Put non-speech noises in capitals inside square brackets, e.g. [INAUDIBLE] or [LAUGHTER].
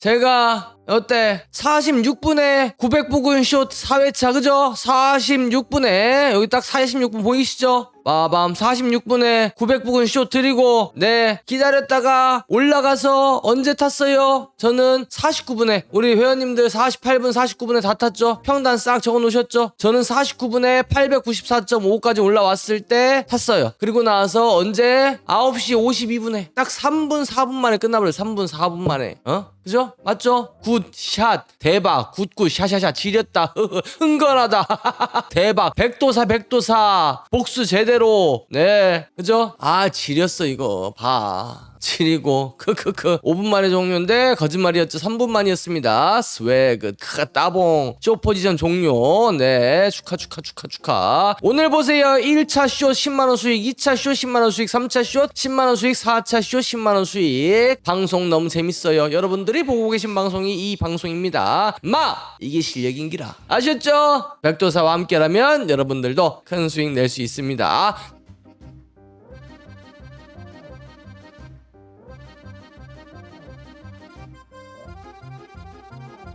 제가 어때 46분에 900부근 숏 4회차 그죠? 46분에 여기 딱 46분 보이시죠? 빠밤 46분에 900부근 숏 드리고 네 기다렸다가 올라가서 언제 탔어요? 저는 49분에 우리 회원님들 48분 49분에 다 탔죠? 평단 싹 적어 놓으셨죠? 저는 49분에 894.5까지 올라왔을 때 탔어요 그리고 나서 언제 9시 52분에 딱 3분 4분 만에 끝나버려요 3분 4분 만에 어? 그죠? 맞죠? 굿샷 대박 굿굿 샤샤샤 지렸다. [LAUGHS] 흥건하다. [LAUGHS] 대박. 백도사 백도사. 복수 제대로. 네. 그죠? 아 지렸어 이거. 봐 지리고 크크크. 5분 만에 종료인데 거짓말이었죠. 3분 만이었습니다. 스웨그 크 따봉. 쇼 포지션 종료. 네 축하 축하 축하 축하. 오늘 보세요. 1차 쇼 10만원 수익 2차 쇼 10만원 수익 3차 쇼 10만원 수익 4차 쇼 10만원 수익. 방송 너무 재밌어요. 여러분들이 보고 계신 방송이 이 방송입니다. 마! 이게 실력인기라. 아셨죠? 백도사와 함께라면 여러분들도 큰 수익 낼 수 있습니다